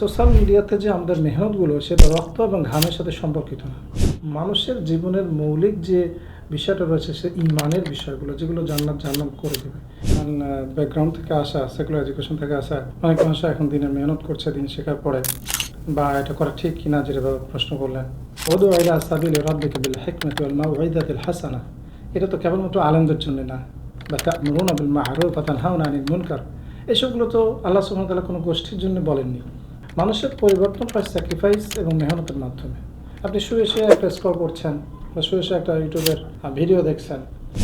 Social মিডিয়াতে যে আমাদের মেহনতগুলো, সেটা রক্ত এবং ঘামের সাথে সম্পর্কিত না। মানুষের জীবনের মৌলিক যে বিষয়টা রয়েছে, সে ইমানের বিষয়গুলো, যেগুলো জান্নাত জান্নাত করে দেবে। কারণ ব্যাকগ্রাউন্ড থেকে আসা সেকুলার এডুকেশন থেকে আসা, অনেক মানুষ এখন দিনে মেহনত করছে, দিন শেখার পরে। বা এটা করা ঠিক কিনা, যেটা প্রশ্ন করলেন। ওদু আইলা সাবিল রব্বিকা বিল হিকমাতি ওয়াল মাউইদাতিল হাসানা। এটা তো কেবলমাত্র আলেমদের জন্য না। বা তা'মুরুনা বিল মা'রুফ ওয়া তানহাউনা আনিল মুনকার। এসবগুলো তো আল্লাহ সুবহানাহু ওয়া তাআলা কোনো গোষ্ঠীর জন্য বলেননি। মানুষের পরিবর্তন হয় স্যাক্রিফাইস এবং মেহনতের মাধ্যমে। আপনি শুয়ে শুয়ে একটা স্কল করছেন বা শুয়ে শুয়ে একটা ইউটিউবের ভিডিও দেখছেন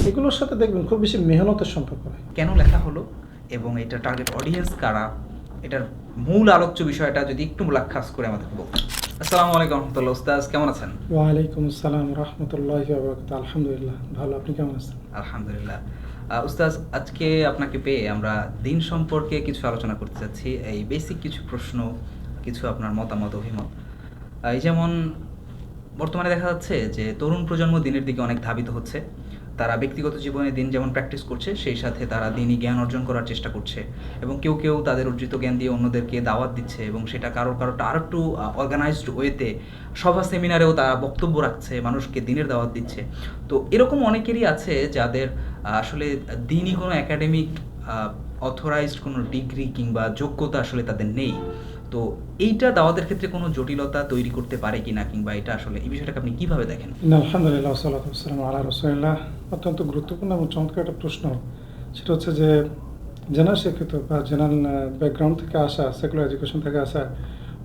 এগুলোর সাথে দেখবেন খুব বেশি মেহনতের সম্পর্ক কেন লেখা হলো এবং এটা টার্গেট অডিয়েন্স কারা? এটার মূল আলোচ্য বিষয়টা যদি একটু মুলাক্ষাস করে আমাদেরকে বলতেন। আসসালামু আলাইকুম রহমতুল্লাহ উস্তাজ কেমন আছেন? ওয়ালাইকুম আসসালাম রহমতুল্লাহ আলহামদুলিল্লাহ ভালো। আপনি কেমন আছেন? আলহামদুলিল্লাহ। উস্তাজ আজকে আপনাকে পেয়ে আমরা দিন সম্পর্কে কিছু আলোচনা করতে চাচ্ছি এই বেসিক কিছু প্রশ্ন কিছু আপনার মতামত, অভিমত। এই যেমন বর্তমানে দেখা যাচ্ছে যে তরুণ প্রজন্ম দিনের দিকে অনেক ধাবিত হচ্ছে। তারা ব্যক্তিগত জীবনে দিন যেমন প্র্যাকটিস করছে, সেই সাথে তারা দিনই জ্ঞান অর্জন করার চেষ্টা করছে। এবং কেউ কেউ তাদের অর্জিত জ্ঞান দিয়ে অন্যদেরকে দাওয়াত দিচ্ছে এবং সেটা কারোর কারোরটা আরও একটু অর্গানাইজড ওয়েতে সভা সেমিনারেও তারা বক্তব্য রাখছে, মানুষকে দিনের দাওয়াত দিচ্ছে। তো এরকম অনেকেরই আছে যাদের আসলে দিনই কোনো একাডেমিক অথরাইজড কোনো ডিগ্রি কিংবা যোগ্যতা আসলে তাদের নেই। তো এইটা দাওয়াতের ক্ষেত্রে কোনো জটিলতা তৈরি করতে পারে কিনা কিংবা এটা আসলে এই বিষয়টাকে আপনি কীভাবে দেখেন? না, আলহামদুলিল্লাহ সাল্লাম আল্লাহ রসুল্লাহ অত্যন্ত গুরুত্বপূর্ণ এবং চমৎকার একটা প্রশ্ন। সেটা হচ্ছে যে জেনারেল শিক্ষিত বা জেনারেল ব্যাকগ্রাউন্ড থেকে আসা সেকুলার এডুকেশন থেকে আসা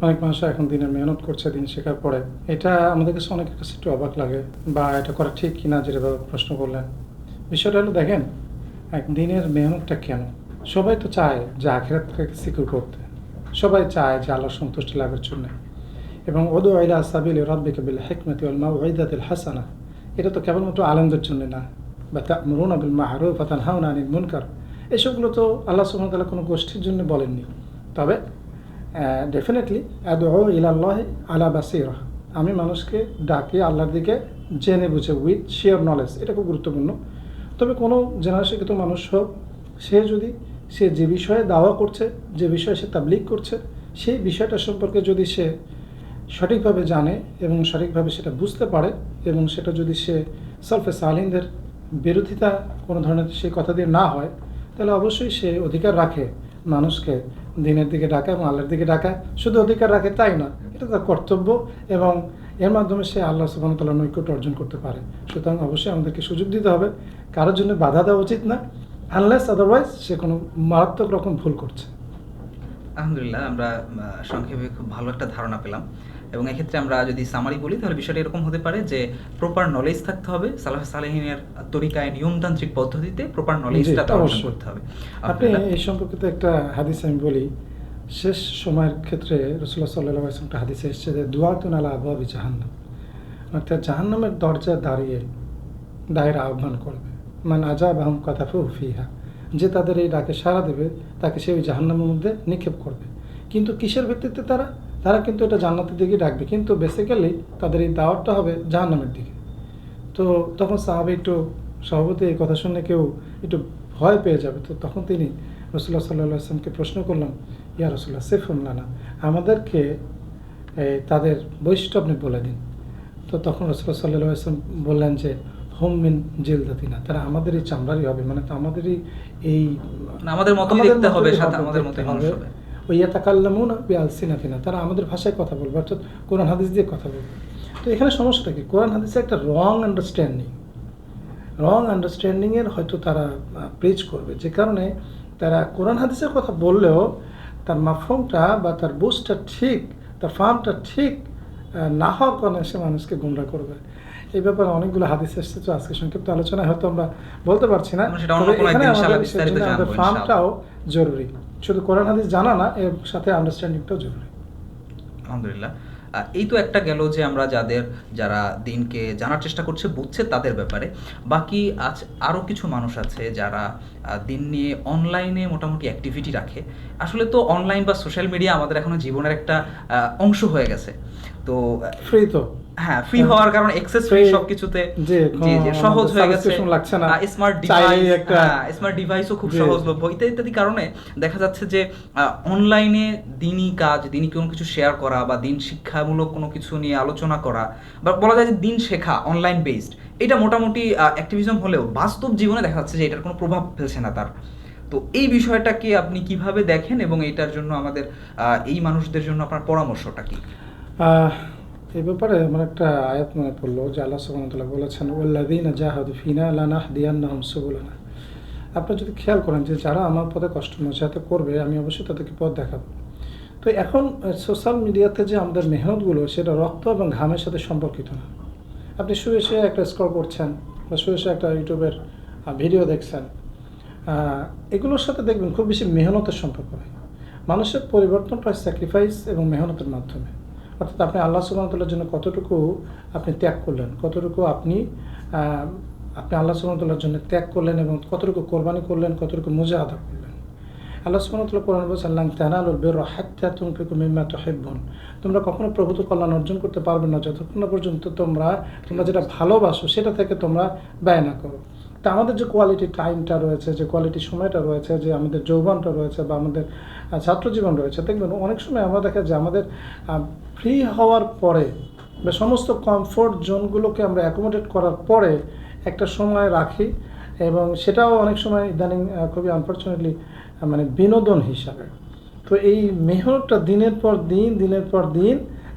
অনেক মানুষ এখন দিনে মেহনত করছে দিন শেখার পরে। এটা আমাদের কাছে অনেকের কাছে একটু অবাক লাগে বা এটা করা ঠিক কিনা যেটা প্রশ্ন করলেন। বিষয়টা হলো দেখেন এক দিনের মেহনতটা কেন সবাই তো চায় যে আখেরাতকে সিকিউর করতে। সবাই চায় যে আল্লাহ সন্তুষ্টি লাভের জন্য। এবং ওদু আইলা সাবিল রব্বিকা বিল হিকমতি ওয়াল মাউইদাতিল হাসানা। এটা তো কেবলমাত্র আলেমদের জন্য না। বা তা'মুরুনা বিল মা'রুফ ওয়া তানহাউনা আনিল মুনকার। এসবগুলো তো আল্লাহ ওয়া কোনো গোষ্ঠীর জন্য বলেননি। তবে ডেফিনেটলি আদু ইলাল্লাহ আলা বাসিরা। আমি মানুষকে ডাকি আল্লাহর দিকে জেনে বুঝে উইথ শেয়ার নলেজ এটা খুব গুরুত্বপূর্ণ। তবে কোনো জেনারেল শিক্ষিত মানুষ হোক, সে যদি সে যে বিষয়ে দাওয়া করছে, যে বিষয়ে সে তাবলিগ করছে, সেই বিষয়টা সম্পর্কে যদি সে সঠিকভাবে জানে এবং সঠিকভাবে সেটা বুঝতে পারে এবং সেটা যদি সে সলফে সালিনদের বিরোধিতা কোনো ধরনের সেই কথা দিয়ে না হয়, তাহলে অবশ্যই সে অধিকার রাখে, মানুষকে দিনের দিকে ডাকা এবং আল্লাহর দিকে ডাকা শুধু অধিকার রাখে তাই না, এটা তার কর্তব্য এবং এর মাধ্যমে সে আল্লাহ সুবাহ তাল্লাহ নৈকট্য অর্জন করতে পারে। সুতরাং অবশ্যই আমাদেরকে সুযোগ দিতে হবে। কারোর জন্য বাধা দেওয়া উচিত না। আনলেস আদারওয়াইজ সে কোনো মারাত্মক রকম ভুল করছে। আলহামদুলিল্লাহ আমরা সংক্ষেপে খুব ভালো একটা ধারণা পেলাম। এবং এক্ষেত্রে আমরা যদি সামারি বলি তাহলে বিষয়টা এরকম হতে পারে যে প্রপার নলেজ থাকতে হবে সালাহ সালেহিনের তরিকায় নিয়মতান্ত্রিক পদ্ধতিতে প্রপার নলেজটা অবশ্যই। করতে হবে। আপনি। এই সম্পর্কিত একটা হাদিস আমি বলি শেষ সময়ের ক্ষেত্রে রসুল্লাহ সাল্লাহ একটা হাদিসে এসছে যে দুয়াতুন আলা আবহাবি জাহান্নাম। অর্থাৎ জাহান্নামের দরজায় দাঁড়িয়ে দায়ের আহ্বান করবে। মানে আজাব আহম কথা ফিহা। যে তাদের এই ডাকে সাড়া দেবে, তাকে সে ওই জাহান্নামের মধ্যে নিক্ষেপ করবে। কিন্তু কিসের ভিত্তিতে তারা? তারা কিন্তু এটা জান্নাতের দিকে ডাকবে। কিন্তু বেসিক্যালি তাদের এই দাওয়াতটা হবে জাহান্নামের দিকে। তো তখন সাহাবি একটু সভাপতি এই কথা শুনে কেউ একটু ভয় পেয়ে যাবে। তো তখন তিনি রসুল্লাহ সাল্লাহ আসলামকে প্রশ্ন করলাম ইয়া রসুল্লাহ সেফুন না আমাদেরকে তাদের বৈশিষ্ট্য আপনি বলে দিন। তো তখন রসুল্লাহ সাল্লাহ আসলাম বললেন যে হোম মিন জেলদাতিনা তারা আমাদেরই চামড়ারই হবে মানে আমাদেরই এই আমাদের আমাদের দেখতে হবে, সাথে আমাদের মতোই মানুষ হবে। ওই ইয়াতাকাল্লামুনা বিআলসিনাতিনা তারা আমাদের ভাষায় কথা বলবে অর্থাৎ কোরআন হাদিস দিয়ে কথা বলবে। তো এখানে সমস্যাটা কি? কোরআন হাদিসে একটা রং আন্ডারস্ট্যান্ডিং রং আন্ডারস্ট্যান্ডিংয়ের হয়তো তারা প্রেজ করবে যে কারণে তারা কোরআন হাদিসের কথা বললেও তার মাফহমটা বা তার বুঝটা ঠিক তার ফার্মটা ঠিক না হওয়ার কারণে সে মানুষকে গুমরা করবে। এই ব্যাপারে অনেকগুলো হাদিস এসছে তো আজকে সংক্ষিপ্ত আলোচনায় হয়তো আমরা বলতে পারছি না। আমাদের ফার্মটাও জরুরি। শুধু কোরআন হাদিস জানা না এর সাথে আন্ডারস্ট্যান্ডিংটাও জরুরি। আলহামদুলিল্লাহ। এই তো একটা গেল যে আমরা যাদের যারা দিনকে জানার চেষ্টা করছে বুঝছে তাদের ব্যাপারে। বাকি আজ আরও কিছু মানুষ আছে যারা দিন নিয়ে অনলাইনে মোটামুটি অ্যাক্টিভিটি রাখে। আসলে তো অনলাইন বা সোশ্যাল মিডিয়া আমাদের এখনও জীবনের একটা অংশ হয়ে গেছে। তো ফ্রি তো। হ্যাঁ ফ্রি হওয়ার কারণে এক্সেস ফ্রি সবকিছুতে জি, জি সহজ হয়ে গেছে। লাগছে না। স্মার্ট ডিভাইস স্মার্ট ডিভাইসও খুব সহজলভ্য। ইত্যাদি ইত্যাদি কারণে দেখা যাচ্ছে যে অনলাইনে দিনই কাজ দিনই কোনো কিছু শেয়ার করা বা দিন শিক্ষামূলক কোনো কিছু নিয়ে আলোচনা করা বা বলা যায় যে দিন শেখা অনলাইন বেসড এটা মোটামুটি অ্যাক্টিভিজম হলেও বাস্তব জীবনে দেখা যাচ্ছে যে এটার কোনো প্রভাব ফেলছে না তার। তো এই বিষয়টাকে আপনি কীভাবে দেখেন এবং এইটার জন্য আমাদের এই মানুষদের জন্য আপনার পরামর্শটা কি? এই ব্যাপারে আমার একটা আয়াত মনে পড়ল যে আল্লাহ সুবহানাহু বলেছেন, ওয়াল্লাযীন জাহাদু ফিনা লানাহদিয়ান্নাহুম সুবুলানা। আপনি যদি খেয়াল করেন যে যারা আমার পথে কষ্ট নজাতে করবে, আমি অবশ্যই তাদেরকে পথ দেখাবো। তো এখন সোশ্যাল মিডিয়াতে যে আমাদের মেহনতগুলো, সেটা রক্ত এবং ঘামের সাথে সম্পর্কিত না। আপনি শুয়ে শুয়ে একটা স্ক্রল করছেন বা শুয়ে শুয়ে একটা ইউটিউবের ভিডিও দেখছেন এগুলোর সাথে দেখবেন খুব বেশি মেহনতের সম্পর্ক নেই। মানুষের পরিবর্তন প্রায় স্যাক্রিফাইস এবং মেহনতের মাধ্যমে। অর্থাৎ আপনি আল্লাহ সুবাহতাল্লার জন্য কতটুকু আপনি ত্যাগ করলেন, কতটুকু আপনি আপনি আল্লাহ সুবাহতাল্লার জন্য ত্যাগ করলেন এবং কতটুকু কোরবানি করলেন, কতটুকু মজা আদা করলেন। আল্লাহ সুবাহতাল্লাহ কোরআন বলছেন লাং তানালুল বের হাত্তা তুমফিকু মিম্মা তুহিব্বুন। তোমরা কখনো প্রভূত কল্যাণ অর্জন করতে পারবে না, যতক্ষণ না পর্যন্ত তোমরা তোমরা যেটা ভালোবাসো সেটা থেকে তোমরা ব্যয় না করো। তা আমাদের যে কোয়ালিটি টাইমটা রয়েছে যে কোয়ালিটি সময়টা রয়েছে যে আমাদের যৌবনটা রয়েছে বা আমাদের আহ, ছাত্র জীবন রয়েছে দেখবেন অনেক সময় আমরা দেখা যায় আমাদের ফ্রি হওয়ার পরে বা সমস্ত কমফোর্ট জোনগুলোকে আমরা অ্যাকোমোডেট করার পরে একটা সময় রাখি এবং সেটাও অনেক সময় ইদানিং খুবই আনফর্চুনেটলি মানে বিনোদন হিসাবে। তো এই মেহনতটা দিনের পর দিন দিনের পর দিন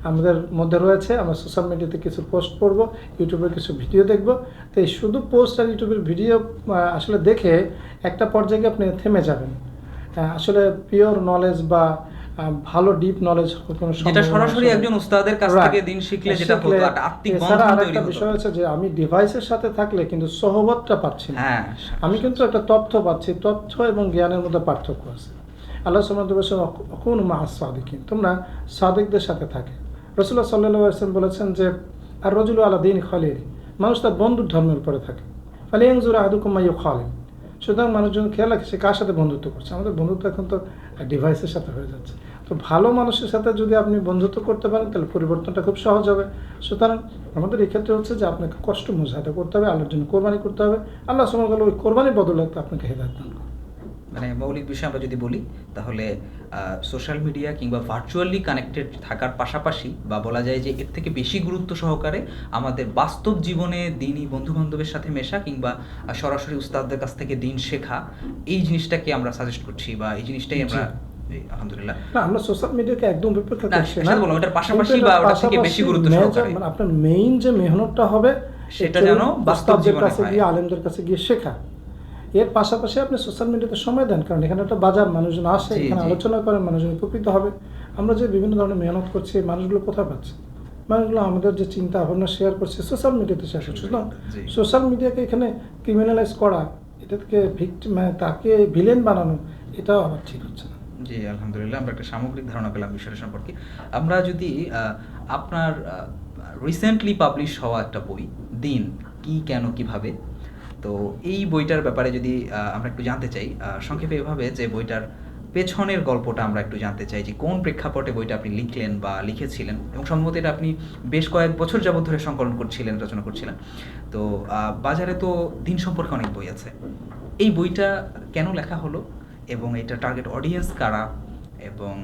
আমাদের মধ্যে রয়েছে আমরা সোশ্যাল মিডিয়াতে কিছু পোস্ট করব ইউটিউবে কিছু ভিডিও দেখব। তো এই শুধু পোস্ট আর ইউটিউবের ভিডিও আসলে দেখে একটা পর্যায়ে আপনি থেমে যাবেন। আসলে পিওর নলেজ বা ভালো ডিপ নলেজ কোনো যেটা সরাসরি একজন উস্তাদের কাছ থেকে দিন শিখলে যেটা হতো একটা আত্মিক বন্ধন আরেকটা তৈরি হতো। বিষয় হচ্ছে যে আমি ডিভাইসের সাথে থাকলে কিন্তু সহবতটা পাচ্ছি না। হ্যাঁ আমি কিন্তু একটা তথ্য পাচ্ছি তথ্য এবং জ্ঞানের মধ্যে পার্থক্য আছে। আল্লাহ সুবহানাহু বলেছেন কোন মা সাদিকিন তোমরা সাদিকদের সাথে থাকে। রসুল্লাহ সাল্লাহ আসলাম বলেছেন যে আর রজুল আলা দিন খালির মানুষ তার বন্ধুর ধর্মের উপরে থাকে। ফালি ইয়াংজুর আহাদুকুমাইয়ু খালিন সুতরাং মানুষজন খেয়াল রাখে সে কার সাথে বন্ধুত্ব করছে। আমাদের বন্ধুত্ব এখন তো ডিভাইসের সাথে হয়ে যাচ্ছে। তো ভালো মানুষের সাথে যদি আপনি বন্ধুত্ব করতে পারেন, তাহলে পরিবর্তনটা খুব সহজ হবে। সুতরাং আমাদের এই ক্ষেত্রে হচ্ছে যে আপনাকে কষ্ট মোজাহাতে করতে হবে, আল্লাহর জন্য কোরবানি করতে হবে। আল্লাহ সময় ওই কোরবানির বদলে আপনাকে হেদায়ত দান করবে। মানে মৌলিক বিষয় আমরা যদি বলি তাহলে সোশ্যাল মিডিয়া কিংবা ভার্চুয়ালি কানেক্টেড থাকার পাশাপাশি বা বলা যায় যে এর থেকে বেশি গুরুত্ব সহকারে আমাদের বাস্তব জীবনে দিনই বন্ধু বান্ধবের সাথে মেশা কিংবা সরাসরি উস্তাদদের কাছ থেকে দিন শেখা এই জিনিসটাকে আমরা সাজেস্ট করছি বা এই জিনিসটাই আমরা এই, আলহামদুলিল্লাহ। না আমরা সোশ্যাল মিডিয়াকে একদম বিপক্ষে না, বললাম, এটার পাশাপাশি বা ওটার থেকে বেশি গুরুত্ব সহকারে। মানে আপনার মেইন যে মেহনতটা হবে সেটা যেন বাস্তব জীবনে কাছে গিয়ে আলেমদের কাছে গিয়ে শেখা। এর পাশাপাশি আপনি সোশ্যাল মিডিয়াতে সময় দেন কারণ এখানে একটা বাজার মানুষজন আসে এখানে আলোচনা করেন মানুষজন উপকৃত হবে। আমরা যে বিভিন্ন ধরনের মেহনত করছি মানুষগুলো কোথায় পাচ্ছে? মানুষগুলো আমাদের যে চিন্তা ভাবনা শেয়ার করছে সোশ্যাল মিডিয়াতে শেয়ার করছে। না সোশ্যাল মিডিয়াকে এখানে ক্রিমিনালাইজ করা এটা থেকে ভিক্টিম মানে তাকে ভিলেন বানানো এটাও আমার ঠিক হচ্ছে না। জি আলহামদুলিল্লাহ আমরা একটা সামগ্রিক ধারণা পেলাম বিষয়টা সম্পর্কে। আমরা যদি আপনার রিসেন্টলি পাবলিশ হওয়া একটা বই দিন কি কেন কীভাবে? তো এই বইটার ব্যাপারে যদি আমরা একটু জানতে চাই সংক্ষেপে এভাবে যে বইটার পেছনের গল্পটা আমরা একটু জানতে চাই যে কোন প্রেক্ষাপটে বইটা আপনি লিখলেন বা লিখেছিলেন এবং সম্ভবত এটা আপনি বেশ কয়েক বছর যাবত ধরে সংকলন করছিলেন, রচনা করছিলেন। তো বাজারে তো দিন সম্পর্কে অনেক বই আছে। এই বইটা কেন লেখা হলো এবং এটা টার্গেট অডিয়েন্স কারা এবং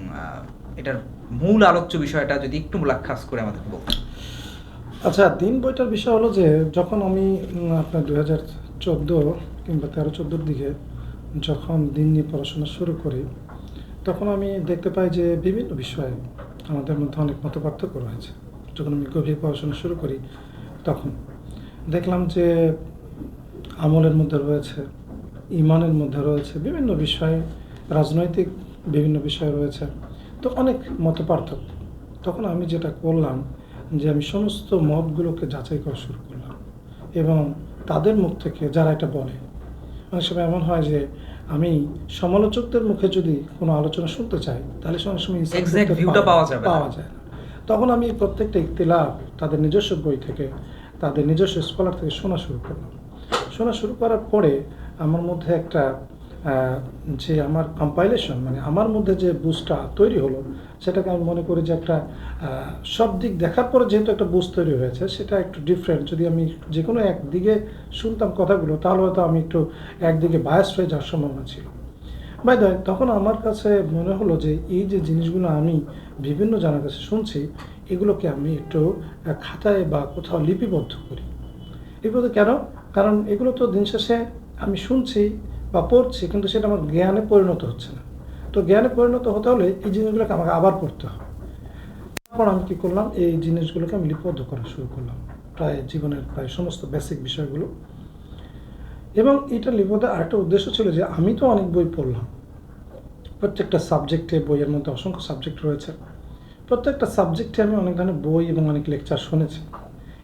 এটার মূল আলোচ্য বিষয়টা যদি একটু মুলাক্ষাস করে আমাদের বলতেন। আচ্ছা দিন বইটার বিষয় হলো যে যখন আমি আপনার দু হাজার চোদ্দ কিংবা তেরো চোদ্দোর দিকে যখন দিন নিয়ে পড়াশোনা শুরু করি, তখন আমি দেখতে পাই যে বিভিন্ন বিষয়ে আমাদের মধ্যে অনেক মত পার্থক্য রয়েছে। যখন আমি গভীর পড়াশোনা শুরু করি, তখন দেখলাম যে আমলের মধ্যে রয়েছে, ইমানের মধ্যে রয়েছে, বিভিন্ন বিষয়ে রাজনৈতিক বিভিন্ন বিষয় রয়েছে। তো অনেক মত পার্থক্য। তখন আমি যেটা করলাম যে আমি সমস্ত মতগুলোকে যাচাই করা শুরু করলাম এবং তাদের মুখ থেকে যারা এটা বলে। অনেক সময় এমন হয় যে আমি সমালোচকদের মুখে যদি কোনো আলোচনা শুনতে চাই তাহলে অনেক সময় পাওয়া যায় না। তখন আমি প্রত্যেকটা ইতিলাফ তাদের নিজস্ব বই থেকে তাদের নিজস্ব স্কলার থেকে শোনা শুরু করলাম। শোনা শুরু করার পরে আমার মধ্যে একটা যে আমার কম্পাইলেশন মানে আমার মধ্যে যে বুঝটা তৈরি হলো, সেটাকে আমি মনে করি যে একটা সব দিক দেখার পরে যেহেতু একটা বুঝ তৈরি হয়েছে, সেটা একটু ডিফারেন্ট যদি আমি যে কোনো একদিকে শুনতাম কথাগুলো, তাহলে হয়তো আমি একটু একদিকে বায়াস হয়ে যাওয়ার সম্ভাবনা ছিল। বাই দ্য তখন আমার কাছে মনে হলো যে এই যে জিনিসগুলো আমি বিভিন্ন জানার কাছে শুনছি, এগুলোকে আমি একটু খাতায় বা কোথাও লিপিবদ্ধ করি। লিপিবদ্ধ কেন? কারণ এগুলো তো দিন শেষে আমি শুনছি বা পড়ছি, কিন্তু সেটা আমার জ্ঞানে পরিণত হচ্ছে না। তো জ্ঞানে পরিণত হতে হলে এই জিনিসগুলোকে আমাকে আবার পড়তে হবে। তারপর আমি কী করলাম? এই জিনিসগুলোকে আমি লিপিবদ্ধ করা শুরু করলাম। প্রায় জীবনের প্রায় সমস্ত বেসিক বিষয়গুলো। এবং এটা লিপিবদ্ধের আরেকটা উদ্দেশ্য ছিল যে আমি তো অনেক বই পড়লাম। প্রত্যেকটা সাবজেক্টে বইয়ের মধ্যে অসংখ্য সাবজেক্ট রয়েছে। প্রত্যেকটা সাবজেক্টে আমি অনেক ধরনের বই এবং অনেক লেকচার শুনেছি।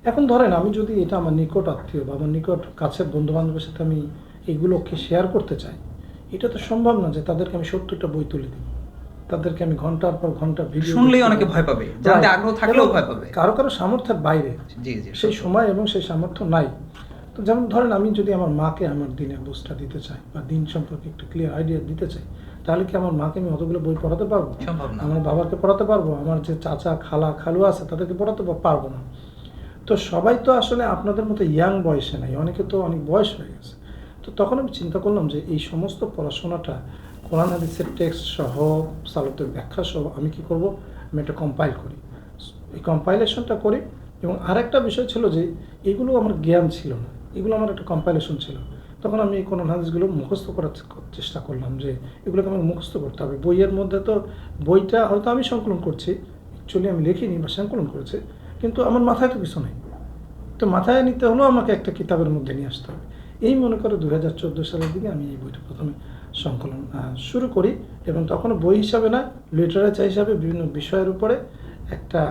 এখন ধরেন আমি যদি এটা আমার নিকট আত্মীয় বা আমার নিকট কাছের বন্ধু বান্ধবের সাথে আমি এগুলোকে শেয়ার করতে চাই এটা তো সম্ভব না যে তাদেরকে আমি সত্তরটা বই তুলে দিই তাদেরকে আমি ঘণ্টার পর ঘণ্টা ভিডিও শুনলেই অনেকে ভয় পাবে জানতে আগ্রহ থাকলেও ভয় পাবে। কারও কারও সামর্থ্যের বাইরে জি জি সেই সময় এবং সেই সামর্থ্য নাই। তো যেমন ধরেন আমি যদি আমার মাকে আমার দিনের বুঝটা দিতে চাই বা দিন সম্পর্কে একটু ক্লিয়ার আইডিয়া দিতে চাই তাহলে কি আমার মাকে আমি অতগুলো বই পড়াতে পারব? আমার বাবাকে পড়াতে পারব? আমার যে চাচা খালা খালু আছে তাদেরকে পড়াতে পারব না। তো সবাই তো আসলে আপনাদের মতো ইয়াং বয়সে নাই অনেকে তো অনেক বয়স হয়ে গেছে। তো তখন আমি চিন্তা করলাম যে এই সমস্ত পড়াশোনাটা কোরআন হাদিসের টেক্সট সহ, সালতের ব্যাখ্যা সহ আমি কি করব? আমি একটা কম্পাইল করি। এই কম্পাইলেশনটা করি এবং আরেকটা বিষয় ছিল যে এগুলো আমার জ্ঞান ছিল না। এগুলো আমার একটা কম্পাইলেশন ছিল। তখন আমি এই কোরআন হাদিসগুলো মুখস্থ করার চেষ্টা করলাম যে এগুলোকে আমাকে মুখস্থ করতে হবে। বইয়ের মধ্যে তো বইটা হয়তো আমি সংকলন করছি অ্যাকচুয়ালি আমি লিখিনি বা সংকলন করেছি, কিন্তু আমার মাথায় তো কিছু নেই। তো মাথায় নিতে হলেও আমাকে একটা কিতাবের মধ্যে নিয়ে আসতে হবে। এই মনে করো দু হাজার চোদ্দ সালের দিকে আমি এই বইটা প্রথমে সংকলন শুরু করি এবং তখন বই হিসাবে না লিটারেচার হিসাবে বিভিন্ন বিষয়ের উপরে একটা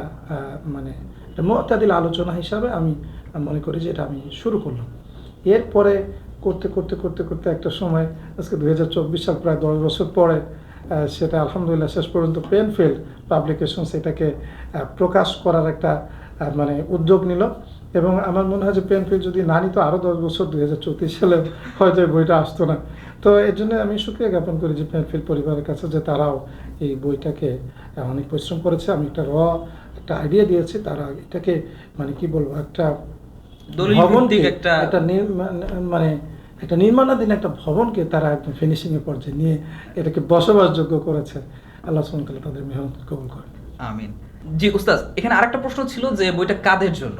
মানে মতাদিল আলোচনা হিসাবে আমি মনে করি যে এটা আমি শুরু করলাম। এরপরে করতে করতে করতে করতে একটা সময়, আজকে দু হাজার চব্বিশ সাল প্রায় দশ বছর পরে সেটা আলহামদুলিল্লাহ শেষ পর্যন্ত পেন পেনফিল্ড পাবলিকেশন সেটাকে প্রকাশ করার একটা মানে উদ্যোগ নিল। এবং আমার মনে হয় যে পেনফিল্ড যদি না নিত আরও দশ বছর দুই হাজার চৌত্রিশ সালে হয়তো এই বইটা আসতো না। তো এর জন্য আমি সুক্রিয়া জ্ঞাপন করি যে পেনফিল্ড পরিবারের কাছে যে তারাও এই বইটাকে অনেক পরিশ্রম করেছে। আমি একটা র একটা আইডিয়া দিয়েছি তারা এটাকে মানে কি বলব একটা একটা একটা মানে একটা নির্মাণাধীন একটা ভবনকে তারা একদম ফিনিশিং এর পর্যায়ে নিয়ে এটাকে বসবাসযোগ্য করেছে। আল্লাহ ওয়া তাদের মেহনত কবুল করেন আমিন। জি উস্তাদ এখানে আরেকটা প্রশ্ন ছিল যে বইটা কাদের জন্য?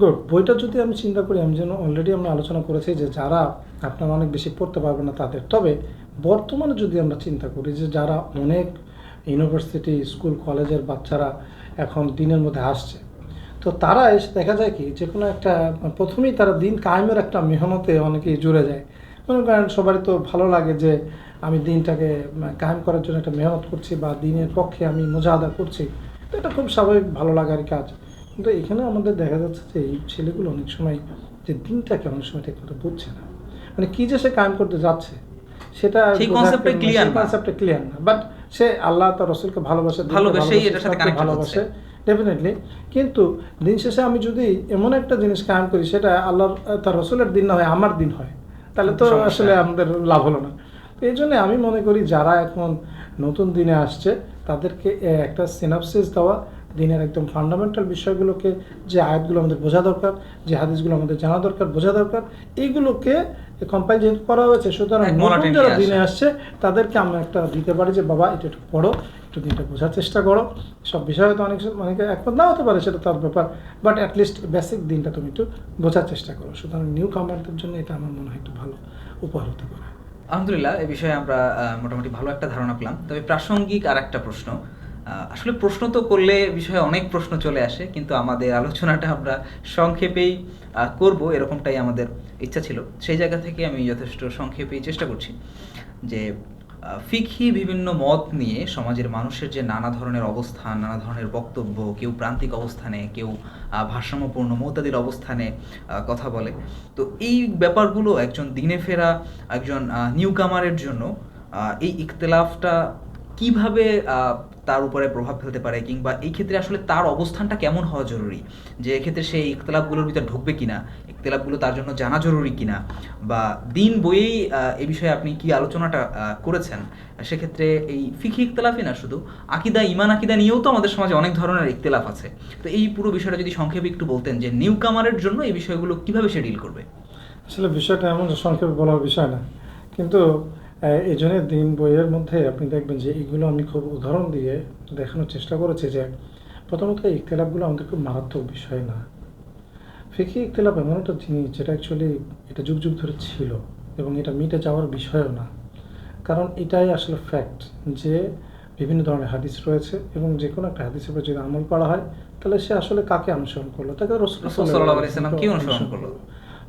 গুড বইটা যদি আমি চিন্তা করি, আমি যেন অলরেডি আমরা আলোচনা করেছি যে যারা আপনারা অনেক বেশি পড়তে পারবে না তাদের। তবে বর্তমানে যদি আমরা চিন্তা করি যে যারা অনেক ইউনিভার্সিটি স্কুল কলেজের বাচ্চারা এখন দিনের মধ্যে আসছে, তো তারা এসে দেখা যায় কি, যে কোনো একটা, প্রথমেই তারা দিন কায়েমের একটা মেহনতে অনেকেই জুড়ে যায়। মনে করেন সবারই তো ভালো লাগে যে আমি দিনটাকে কায়েম করার জন্য একটা মেহনত করছি বা দিনের পক্ষে আমি মোজাহাদা করছি। তো এটা খুব স্বাভাবিক ভালো লাগার কাজ। কিন্তু এখানে আমাদের দেখা যাচ্ছে যে এই ছেলেগুলো অনেক সময় যে দিনটাকে অনেক সময় ঠিক মতো বুঝছে না। মানে কি যে সে কায়েম করতে যাচ্ছে সেটা সেই concept টা কনসেপ্টটা ক্লিয়ার না। বাট সে আল্লাহ তার রসুলকে ভালোবাসে ভালোবাসে, এটার সাথে connected ভালোবাসে। ডেফিনেটলি কিন্তু দিন শেষে আমি যদি এমন একটা জিনিস কায়েম করি সেটা আল্লাহর তার রসুলের দিন না হয় আমার দিন হয়। তাহলে তো আসলে আমাদের লাভ হলো না। তো এই জন্য আমি মনে করি যারা এখন নতুন দিনে আসছে তাদেরকে একটা সিনাপসিস দেওয়া দিনের একদম ফান্ডামেন্টাল বিষয়গুলোকে যে আয়াতগুলো আমাদের বোঝা দরকার যে হাদিসগুলো আমাদের জানা দরকার বোঝা দরকার এইগুলোকে কম্পাইল যেহেতু করা হয়েছে। সুতরাং নতুন যারা দিনে আসছে তাদেরকে আমরা একটা দিতে পারি যে বাবা এটা একটু পড়ো একটু দিনটা বোঝার চেষ্টা করো। সব বিষয় হয়তো অনেক অনেকে একমত না হতে পারে সেটা তার ব্যাপার। বাট অ্যাটলিস্ট বেসিক দিনটা তুমি একটু বোঝার চেষ্টা করো। সুতরাং নিউ কামারদের জন্য এটা আমার মনে হয় একটু ভালো উপহার হতে পারে। আলহামদুলিল্লাহ এই বিষয়ে আমরা মোটামুটি ভালো একটা ধারণা পেলাম। তবে প্রাসঙ্গিক আর একটা প্রশ্ন। আসলে প্রশ্ন তো করলে বিষয়ে অনেক প্রশ্ন চলে আসে, কিন্তু আমাদের আলোচনাটা আমরা সংক্ষেপেই করব, এরকমটাই আমাদের ইচ্ছা ছিল। সেই জায়গা থেকে আমি যথেষ্ট সংক্ষেপেই চেষ্টা করছি যে ফিকহি বিভিন্ন মত নিয়ে সমাজের মানুষের যে নানা ধরনের অবস্থান, নানা ধরনের বক্তব্য, কেউ প্রান্তিক অবস্থানে, কেউ ভারসাম্যপূর্ণ, মৌতাদির অবস্থানে কথা বলে। তো এই ব্যাপারগুলো একজন দিনে ফেরা, একজন নিউ কামারের জন্য এই ইখতলাফটা কীভাবে তার উপরে প্রভাব ফেলতে পারে কিংবা এই ক্ষেত্রে আসলে তার অবস্থানটা কেমন হওয়া জরুরি? যে এক্ষেত্রে সে ইখতলাফগুলোর ভিতরে ঢুকবে কিনা? ইখতলাফগুলো তার জন্য জানা জরুরি কিনা? বা দিন বইয়েই এই বিষয়ে আপনি কি আলোচনাটা করেছেন? সেক্ষেত্রে এই ফিকি ইখতলাফই না শুধু, আকিদা ইমান আকিদা নিয়েও তো আমাদের সমাজে অনেক ধরনের ইখতলাফ আছে। তো এই পুরো বিষয়টা যদি সংক্ষেপে একটু বলতেন যে নিউ কামারের জন্য এই বিষয়গুলো কীভাবে সে ডিল করবে? আসলে বিষয়টা এমন সংক্ষেপে বলার বিষয় না। কিন্তু এই জন্য দিন বইয়ের মধ্যে আপনি দেখবেন যে এগুলো আমি খুব উদাহরণ দিয়ে দেখানোর চেষ্টা করেছি যে প্রথমত এই ইখতলাফগুলো আমাদের খুব মারাত্মক বিষয় না। ফিকি ইখতলাফ এমন একটা জিনিস যেটা অ্যাকচুয়ালি এটা যুগ যুগ ধরে ছিল এবং এটা মিটে যাওয়ার বিষয়ও না। কারণ এটাই আসলে ফ্যাক্ট যে বিভিন্ন ধরনের হাদিস রয়েছে এবং যে কোনো একটা হাদিসের উপর যদি আমল করা হয় তাহলে সে আসলে কাকে অনুসরণ করল? তাকে রসুল কি অনুসরণ করল?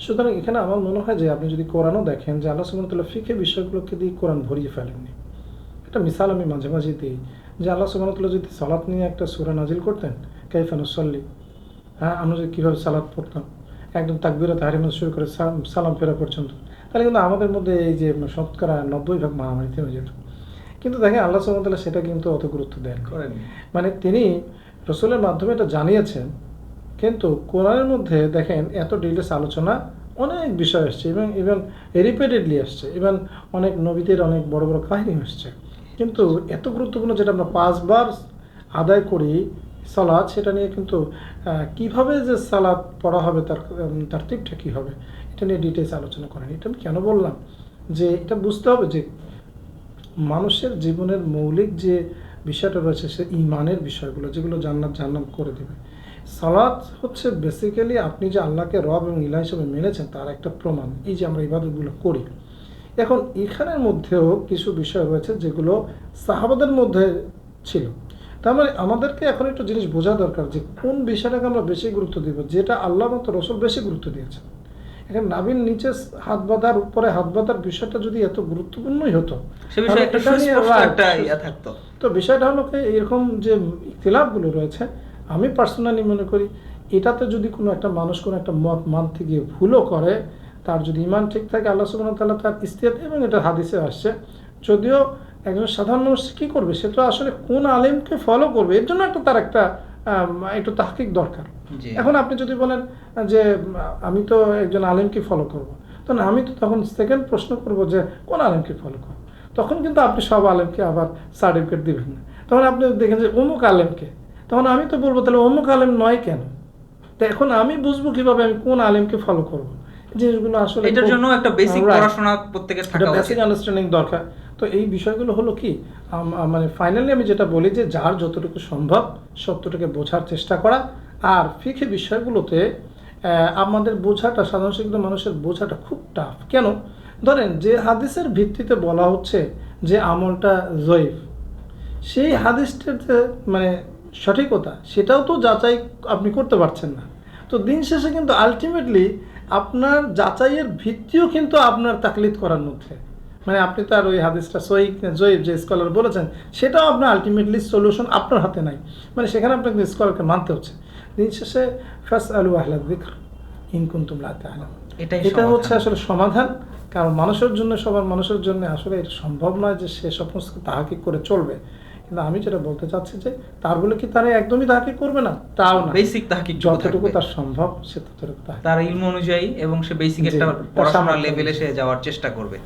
সুতরাং এখানে আমার মনে হয় যে আপনি যদি কোরআনও দেখেন যে আল্লাহ সুবহানাহু ফিকে বিষয়গুলোকে দিয়ে কোরআন ভরিয়ে ফেলেননি। একটা মিসাল আমি মাঝে মাঝে দিই যে আল্লাহ সুবহানাহু যদি সালাত নিয়ে একটা সূরা নাজিল করতেন কাইফানুসল্লি হ্যাঁ আমরা যদি কীভাবে সালাত পড়তাম একদম তাকবিরা তাহারিমা শুরু করে সালাম- ফেরা পর্যন্ত তাহলে কিন্তু আমাদের মধ্যে এই যে শতকরা নব্বই ভাগ মারামারিতে হয়ে যেত। কিন্তু দেখেন আল্লাহ সুবহানাহু সেটা কিন্তু অত গুরুত্ব দেন করেন মানে তিনি রসুলের মাধ্যমে এটা জানিয়েছেন কিন্তু কোরআনের মধ্যে দেখেন এত ডিটেলস আলোচনা অনেক বিষয় আসছে এবং ইভেন রিপিটেডলি আসছে ইভেন অনেক নবীদের অনেক বড় বড় কাহিনী আসছে। কিন্তু এত গুরুত্বপূর্ণ যেটা আমরা পাঁচবার আদায় করি সালাদ সেটা নিয়ে কিন্তু কীভাবে যে সালাদ পড়া হবে তার তার টিপটা কী হবে, এটা নিয়ে ডিটেলস আলোচনা করেন। এটা আমি কেন বললাম? যে এটা বুঝতে হবে যে মানুষের জীবনের মৌলিক যে বিষয়টা রয়েছে, সে ইমানের বিষয়গুলো, যেগুলো জান্নাত জান্নাত করে দেবে। সালাত হচ্ছে বেসিক্যালি আপনি যে আল্লাহকে রব এবং ইলা হিসেবে মেনেছেন তার একটা প্রমাণ। এই যে আমরা ইবাদতগুলো করি। এখন এখানের মধ্যেও কিছু বিষয় রয়েছে যেগুলো সাহাবাদের মধ্যে ছিল। তার মানে আমাদেরকে এখন একটু জিনিস বোঝা দরকার যে কোন বিষয়টাকে আমরা বেশি গুরুত্ব দিব যেটা আল্লাহ মতো রসুল বেশি গুরুত্ব দিয়েছেন। এখানে নাবিন নিচে হাত বাঁধার উপরে হাত বাঁধার বিষয়টা যদি এত গুরুত্বপূর্ণই হতো ইয়া তো বিষয়টা হলো এরকম যে ইতিলাফগুলো রয়েছে আমি পার্সোনালি মনে করি এটাতে যদি কোনো একটা মানুষ কোনো একটা মত মানতে গিয়ে ভুলও করে তার যদি ইমান ঠিক থাকে আল্লাহ ওয়া তাআলা তার ইস্তিয়াত এবং এটা হাদিসে আসছে যদিও একজন সাধারণ মানুষ কী করবে? সে তো আসলে কোন আলেমকে ফলো করবে? এর জন্য একটা তার একটা একটু তাহকিক দরকার। এখন আপনি যদি বলেন যে আমি তো একজন আলেমকে ফলো করব তখন আমি তো তখন সেকেন্ড প্রশ্ন করব যে কোন আলেমকে ফলো করব? তখন কিন্তু আপনি সব আলেমকে আবার সার্টিফিকেট দিবেন না। তখন আপনি দেখেন যে অমুক আলেমকে তখন আমি তো বলব তাহলে অমুক আলেম নয় কেন? তো এখন আমি বুঝব কীভাবে আমি কোন আলেমকে ফলো করব। এই জিনিসগুলো আসলে এটার জন্য একটা বেসিক পড়াশোনা প্রত্যেকের থাকা বেসিক আন্ডারস্ট্যান্ডিং দরকার। তো এই বিষয়গুলো হলো কি মানে ফাইনালি আমি যেটা বলি যে যার যতটুকু সম্ভব সত্যটাকে বোঝার চেষ্টা করা। আর ফিখে বিষয়গুলোতে আমাদের বোঝাটা সাধারণ শিক্ষিত মানুষের বোঝাটা খুব টাফ কেন? ধরেন যে হাদিসের ভিত্তিতে বলা হচ্ছে যে আমলটা জয়ীফ সেই হাদিসটার যে মানে সঠিকতা সেটাও তো যাচাই আপনি করতে পারছেন না। তো দিন শেষে কিন্তু আলটিমেটলি আপনার যাচাইয়ের ভিত্তিও কিন্তু আপনার তাকলিদ করার মধ্যে। মানে আপনি তার ওই হাদিসটা সই জয়ীব যে স্কলার বলেছেন সেটাও আপনার আলটিমেটলি সলিউশন আপনার হাতে নাই। মানে সেখানে আপনাকে স্কলারকে মানতে হচ্ছে। দিন শেষে ফাস আলু আহলা দিকর ইনকুন তুমলা আলম এটাই এটা হচ্ছে আসলে সমাধান। কারণ মানুষের জন্য সবার মানুষের জন্য আসলে এটা সম্ভব নয় যে সে সমস্ত তাহাকি করে চলবে। কিন্তু আমি যেটা বলতে চাচ্ছি যে তার বলে কি তারা একদমই তাহাকি করবে না? তাও না। বেসিক তাহকিক যতটুকু তার সম্ভব সে ততটুকু তাহাকি তার ইলম অনুযায়ী এবং সে বেসিক একটা পড়াশোনার লেভেলে সে যাওয়ার চেষ্টা করবে।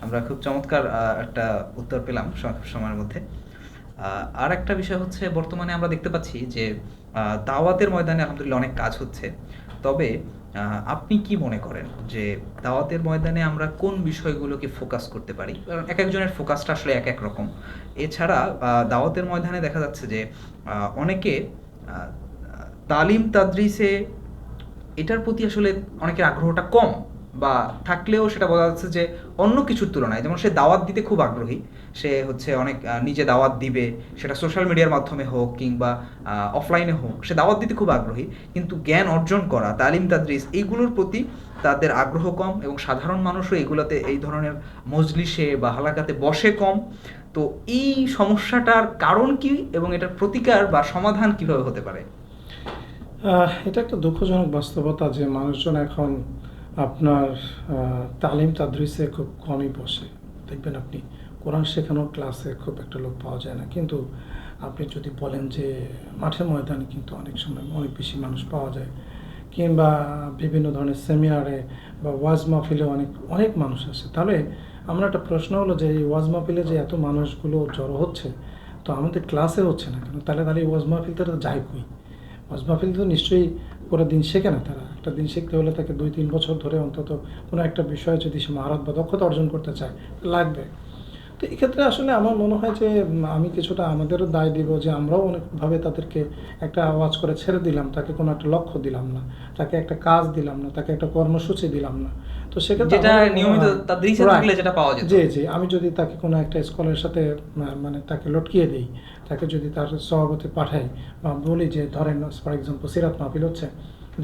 আমরা খুব চমৎকার একটা উত্তর পেলাম সময়ের মধ্যে। আহ, আর একটা বিষয় হচ্ছে বর্তমানে আমরা দেখতে পাচ্ছি যে আহ, দাওয়াতের ময়দানে আলহামদুলিল্লাহ অনেক কাজ হচ্ছে। তবে আপনি কি মনে করেন যে দাওয়াতের ময়দানে আমরা কোন বিষয়গুলোকে ফোকাস করতে পারি? কারণ এক একজনের ফোকাসটা আসলে এক এক রকম। এছাড়া দাওয়াতের ময়দানে দেখা যাচ্ছে যে অনেকে তালিম তাদ্রিসে এটার প্রতি আসলে অনেকের আগ্রহটা কম। বা থাকলেও সেটা বোঝা যাচ্ছে যে অন্য কিছুর তুলনায়, যেমন সে দাওয়াত দিতে খুব আগ্রহী, সে হচ্ছে অনেক নিজে দাওয়াত দিবে, সেটা সোশ্যাল মিডিয়ার মাধ্যমে হোক কিংবা অফলাইনে হোক, সে দাওয়াত দিতে খুব আগ্রহী, কিন্তু জ্ঞান অর্জন করা, তালিম তাদরিস, এইগুলোর প্রতি তাদের আগ্রহ কম এবং সাধারণ মানুষও এগুলোতে এই ধরনের মজলিসে বা হালাকাতে বসে কম। তো এই সমস্যাটার কারণ কি এবং এটার প্রতিকার বা সমাধান কীভাবে হতে পারে? এটা একটা দুঃখজনক বাস্তবতা যে মানুষজন এখন আপনার তালিম তাদরিসে খুব কমই বসে। দেখবেন আপনি কোরআন শেখানোর ক্লাসে খুব একটা লোক পাওয়া যায় না। কিন্তু আপনি যদি বলেন যে মাঠের ময়দানে কিন্তু অনেক সময় অনেক বেশি মানুষ পাওয়া যায়, কিংবা বিভিন্ন ধরনের সেমিনারে বা ওয়াজ মাহফিলে অনেক অনেক মানুষ আসে। তাহলে আমার একটা প্রশ্ন হলো যে এই ওয়াজ মাহফিলে যে এত মানুষগুলো জড়ো হচ্ছে, তো আমাদের ক্লাসে হচ্ছে না কেন? তাহলে তাহলে ওয়াজ মাহফিল তারা যায় কই ওয়াজ মাহফিল তো নিশ্চয়ই পুরো দিন শেখে না তারা। একটা দিন শিখতে হলে তাকে দুই তিন বছর ধরে অন্তত কোনো একটা বিষয়ে যদি সে মহারত বা দক্ষতা অর্জন করতে চায় লাগবে। তো এক্ষেত্রে আসলে আমার মনে হয় যে আমি কিছুটা আমাদেরও দায় দিব যে আমরাও অনেকভাবে তাদেরকে একটা আওয়াজ করে ছেড়ে দিলাম তাকে কোনো একটা লক্ষ্য দিলাম না তাকে একটা কাজ দিলাম না তাকে একটা কর্মসূচি দিলাম না। তো সেক্ষেত্রে যেটা নিয়মিত তার দিশে Right. থাকলে যেটা পাওয়া যেত। জি জি আমি যদি তাকে কোনো একটা স্কলের সাথে মানে তাকে লটকিয়ে দিই তাকে যদি তার সভাপতি পাঠাই বা বলি যে ধরেন ফর এক্সাম্পল সিরাত মাহফিল হচ্ছে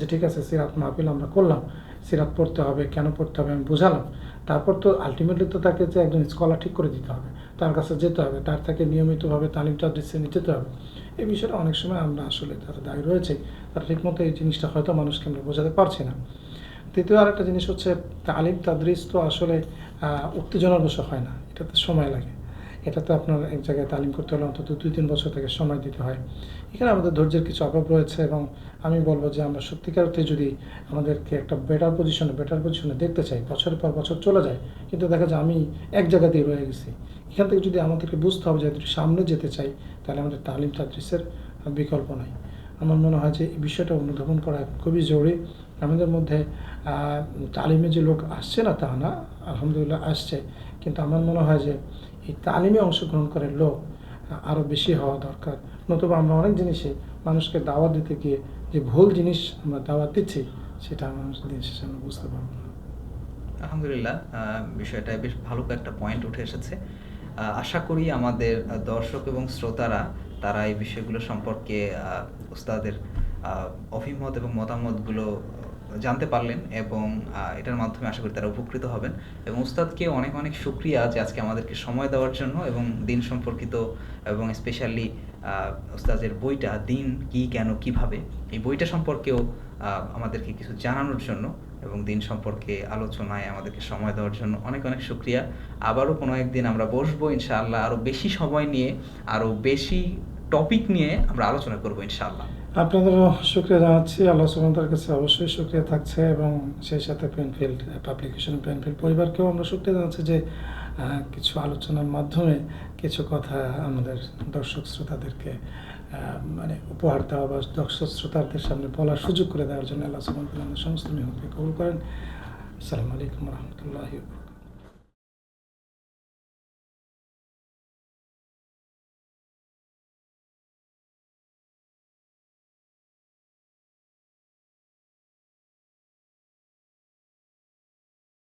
যে ঠিক আছে, সিরাত মাহফিল আমরা করলাম, সিরাত পড়তে হবে, কেন পড়তে হবে আমি বোঝালাম। তারপর তো আলটিমেটলি তো তাকে যে একজন স্কলার ঠিক করে দিতে হবে, তার কাছে যেতে হবে, তার থেকে নিয়মিতভাবে তালিমটা দিচ্ছে, নিতে হবে। এই বিষয়টা অনেক সময় আমরা আসলে তার দায়ী রয়েছে, তারা ঠিকমতো এই জিনিসটা হয়তো মানুষকে আমরা বোঝাতে পারছি না। দ্বিতীয় আরেকটা জিনিস হচ্ছে তালিম তাদরিস তো আসলে উত্তেজনার বসে হয় না, এটাতে সময় লাগে। এটাতে আপনার এক জায়গায় তালিম করতে হলে অন্তত দুই, তিন বছর থেকে সময় দিতে হয়। এখানে আমাদের ধৈর্যের কিছু অভাব রয়েছে এবং আমি বলব যে আমরা সত্যিকার অর্থে যদি আমাদেরকে একটা বেটার পজিশনে বেটার পজিশনে দেখতে চাই, বছরের পর বছর চলে যায়, কিন্তু দেখা যায় আমি এক জায়গাতেই রয়ে গেছি। এখান থেকে যদি আমাদেরকে বুঝতে হবে যে সামনে যেতে চাই, তাহলে আমাদের তালিম তাদরিসের বিকল্প নাই। আমার মনে হয় যে এই বিষয়টা অনুধাবন করা খুবই জরুরি। আমাদের মধ্যে তালিমে যে লোক আসছে না তা না, আলহামদুলিল্লাহ আসছে। কিন্তু আমার মনে হয় যে এই তালিমে অংশগ্রহণ করে লোক আরও বেশি হওয়া দরকার। নতুবা আমরা অনেক জিনিসে মানুষকে দাওয়াত দিতে গিয়ে যে ভুল জিনিস আমরা দাওয়াত দিচ্ছি, সেটা মানুষ দিন শেষে আমরা বুঝতে পারব না। আলহামদুলিল্লাহ বিষয়টা বেশ ভালো একটা পয়েন্ট উঠে এসেছে। আশা করি আমাদের দর্শক এবং শ্রোতারা তারা এই বিষয়গুলো সম্পর্কে উস্তাদের অভিমত এবং মতামতগুলো জানতে পারলেন এবং এটার মাধ্যমে আশা করি তারা উপকৃত হবেন। এবং উস্তাদকে অনেক অনেক শুক্রিয়া যে আজকে আমাদেরকে সময় দেওয়ার জন্য এবং দিন সম্পর্কিত এবং স্পেশালি উস্তাদের বইটা, দিন, কি, কেন, কীভাবে, এই বইটা সম্পর্কেও আমাদেরকে কিছু জানানোর জন্য এবং দিন সম্পর্কে আলোচনায় আমাদেরকে সময় দেওয়ার জন্য অনেক অনেক শুক্রিয়া। আবারও কোনো একদিন আমরা বসবো, ইনশাআল্লাহ আরও বেশি সময় নিয়ে, আরও বেশি টপিক নিয়ে আমরা আলোচনা করব, ইনশাআল্লাহ। আপনাদেরও শুক্রিয়া জানাচ্ছি। আল্লাহ সুমন্তার কাছে অবশ্যই শুক্রিয়া থাকছে এবং সেই সাথে পেনফিল্ড পাবলিকেশন পেনফিল্ড পরিবারকেও আমরা শুক্রিয়া জানাচ্ছি যে কিছু আলোচনার মাধ্যমে কিছু কথা আমাদের দর্শক শ্রোতাদেরকে মানে উপহার দেওয়া বা দর্শক শ্রোতাদের সামনে বলার সুযোগ করে দেওয়ার জন্য আল্লাহ সুমন্তাল আমাদের সমস্ত মেহনতকে কবুল করেন। আসসালামু আলাইকুম রহমতুল্লাহ